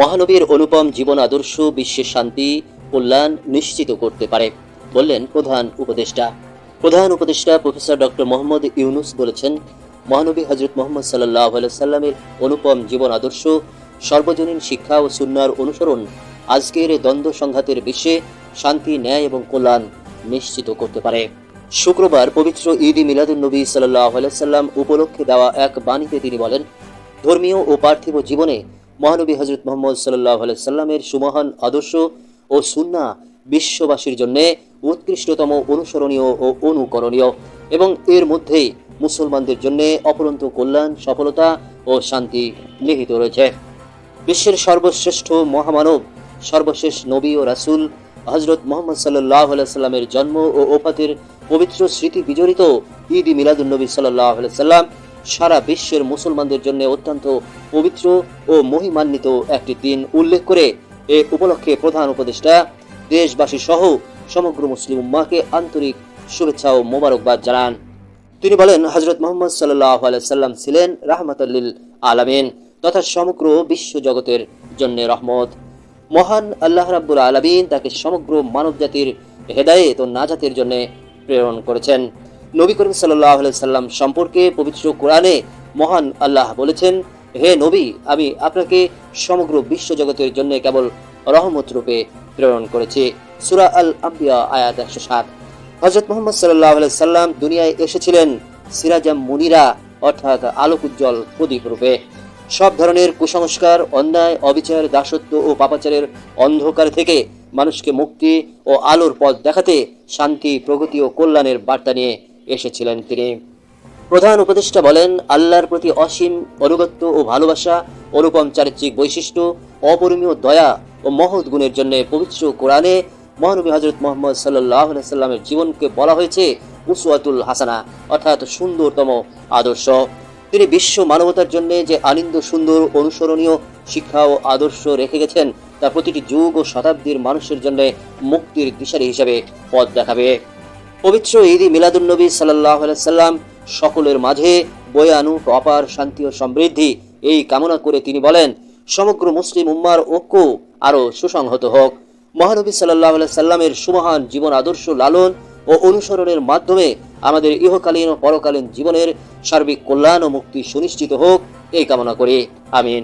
মহানবীর অনুপম জীবন আদর্শ, বিশ্বের শান্তি, কল্যাণ নিশ্চিত করতে পারে, বললেন প্রধান উপদেষ্টা। প্রধান উপদেষ্টা প্রফেসর ডক্টর মোহাম্মদ ইউনুস বলেছেন, মহানবী হজরত মোহাম্মদ সাল্লাহ সাল্লামের অনুপম জীবন আদর্শ, সর্বজনীন শিক্ষা ও সুন্নার অনুসরণ আজকের দ্বন্দ্ব সংঘাতের বিশ্বে শান্তি, ন্যায় এবং কল্যাণ নিশ্চিত করতে পারে। শুক্রবার পবিত্র ঈদ মিলাদুল নবী সাল্লাহ সাল্লাম উপলক্ষে দেওয়া এক বাণীতে তিনি বলেন, ধর্মীয় ও পার্থিব জীবনে মহানবী হজরত মোহাম্মদ সাল্লাহ সাল্লামের সুমহান আদর্শ ও সুন্না বিশ্ববাসীর জন্যে উৎকৃষ্টতম অনুসরণীয় ও অনুকরণীয় এবং এর মধ্যেই মুসলমানদের জন্য অপরন্ত কল্যাণ, সফলতা ও শান্তি নিহিত রয়েছে। বিশ্বের সর্বশ্রেষ্ঠ মহামানব, সর্বশেষ নবী ও রাসূল হজরত মোহাম্মদ সাল্লাহ সাল্লামের জন্ম ও ওফাতের পবিত্র স্মৃতি বিজড়িত ঈদ মিলাদুলনবী সাল্লাহ সাল্লাম সারা বিশ্বের মুসলমানদের জন্য অত্যন্ত পবিত্র ও মহিমান্বিত একটি দিন উল্লেখ করে এ উপলক্ষে প্রধান উপদেষ্টা, দেশবাসী সহ সমগ্র মুসলিম উম্মাকে আন্তরিক শুভেচ্ছা ও মোবারকবাদ জানান। তিনি বলেন হজরত মোহাম্মদ সাল্লাহ সাল্লাম ছিলেন রাহমাতাল্লিল আলামিন তথা সমগ্র বিশ্ব জগতের জন্য রহমত। মহান আল্লাহ রাব্বুল আলামিন তাকে সমগ্র মানব জাতির হেদায়েত ও নাজাতের জন্য প্রেরণ করেছেন। নবী করিম সাল্লাহ সাল্লাম সম্পর্কে পবিত্র কোরআনে মহান আল্লাহ বলেছেন, হে নবী, আমি আপনাকে সমগ্র বিশ্ব জগতের জন্য কেবল রহমত রূপে প্রেরণ করেছি। সুরা আল আম্বিয়া আয়াত একশো সাত। হজরত মোহাম্মদ সাল্লাহ সাল্লাম দুনিয়ায় এসেছিলেন সিরাজাম মুনিরা, অর্থাৎ আলোক উজ্জ্বল প্রদীপ রূপে। সব ধরনের কুসংস্কার, অন্যায়, অবিচার, দাসত্ব ও পাপাচারের অন্ধকার থেকে মানুষকে মুক্তি ও আলোর পথ দেখাতে শান্তি, প্রগতি ও কল্যাণের বার্তা নিয়ে এসেছিলেন তিনি। প্রধান উপদেষ্টা বলেন, আল্লাহর প্রতি অসীম অনুগত্য ও ভালোবাসা, অনুপম চারিত্রিক বৈশিষ্ট্য, অপরিমীয় দয়া ও মহৎ গুণের জন্য পবিত্র কোরআনে মহানবী হজরত মোহাম্মদ সাল্লাহ সাল্লামের জীবনকে বলা হয়েছে উসওয়াতুল হাসানা, অর্থাৎ সুন্দরতম আদর্শ। তিনি বিশ্ব মানবতার জন্য যে আনন্দ, সুন্দর, অনুসরণীয় শিক্ষা ও আদর্শ রেখে গেছেন, তা প্রতিটি যুগ ও শতাব্দীর মানুষের জন্য মুক্তির দিশারি হিসাবে পথ দেখাবে। পবিত্র ঈদ মিলাদুন্নবী সাল্লাহ সাল্লাম সকলের মাঝে বয়ে অপার শান্তি ও সমৃদ্ধি, এই কামনা করে তিনি বলেন, সমগ্র মুসলিম উম্মার ঐক্য আরও সুসংহত হোক। মহানবী সাল্লাহ সাল্লামের সুমহান জীবন আদর্শ লালন ও অনুসরণের মাধ্যমে আমাদের ইহকালীন ও পরকালীন জীবনের সার্বিক কল্যাণ ও মুক্তি সুনিশ্চিত হোক, এই কামনা করি। আমিন।